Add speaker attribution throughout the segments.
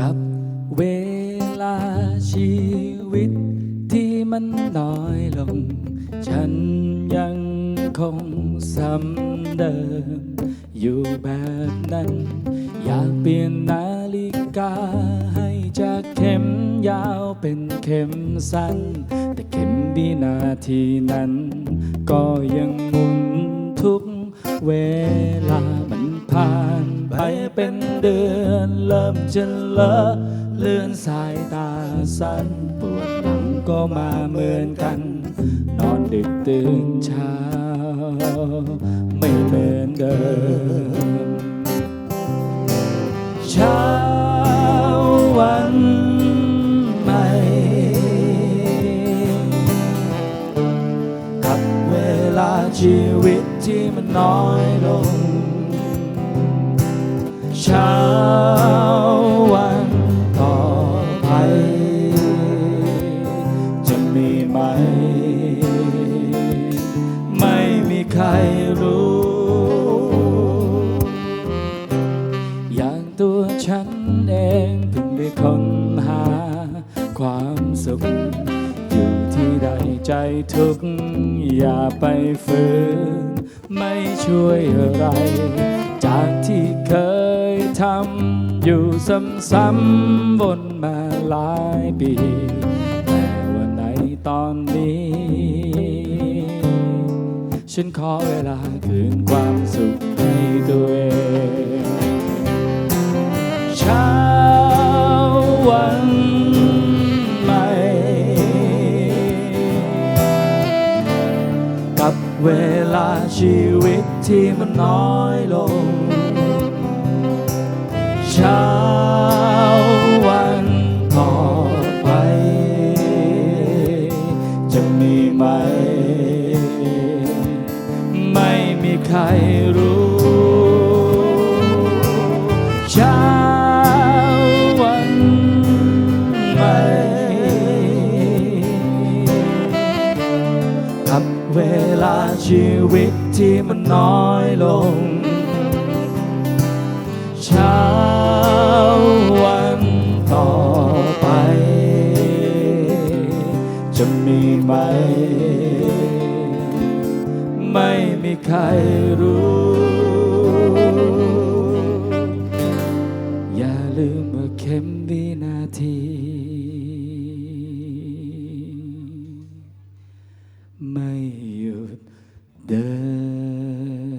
Speaker 1: กับเวลาชีวิตที่มันน้อยลง ฉันยังคงซ้ำเดิม อยู่แบบนั้น อยากเปลี่ยนนาฬิกา ให้จากเข็มยาวเป็นเข็มสั้น แต่เข็มวินาทีนั้น ก็ยังหมุนทุกเวลามันผ่าน เป็นเดือนเริ่มจะเลอะเลือนสายตาสั้นปวดหลังก็มาเหมือนกัน นอนดึกตื่นเช้า ไม่เหมือนเดิมเช้าวันใหม่กับเวลาชีวิตที่มันน้อยลง เช้าวันต่อไป จะมีไหม ไม่มีใครรู้ อย่างตัวฉันเองเพิ่งได้ค้นหาความสุข อยู่ที่ใดใจทุก อย่าไปฝืน ไม่ช่วยอะไร จากที่เคย ทำอยู่ซ้ำๆวนมาหลายปีแต่วันไหนตอนนี้ ฉันขอเวลาคืนความสุขให้ตัวเองเช้าวันใหม่ กับเวลาชีวิตที่มันน้อยลง ใครรู้ เช้าวันใหม่กับเวลาชีวิตที่มันน้อยลง ไม่มีใครรู้ อย่าลืมว่าเข็มวินาที ไม่หยุดเดิน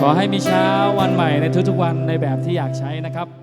Speaker 1: ขอให้มีเช้าวันใหม่ในทุกๆวันในแบบที่อยากใช้นะครับ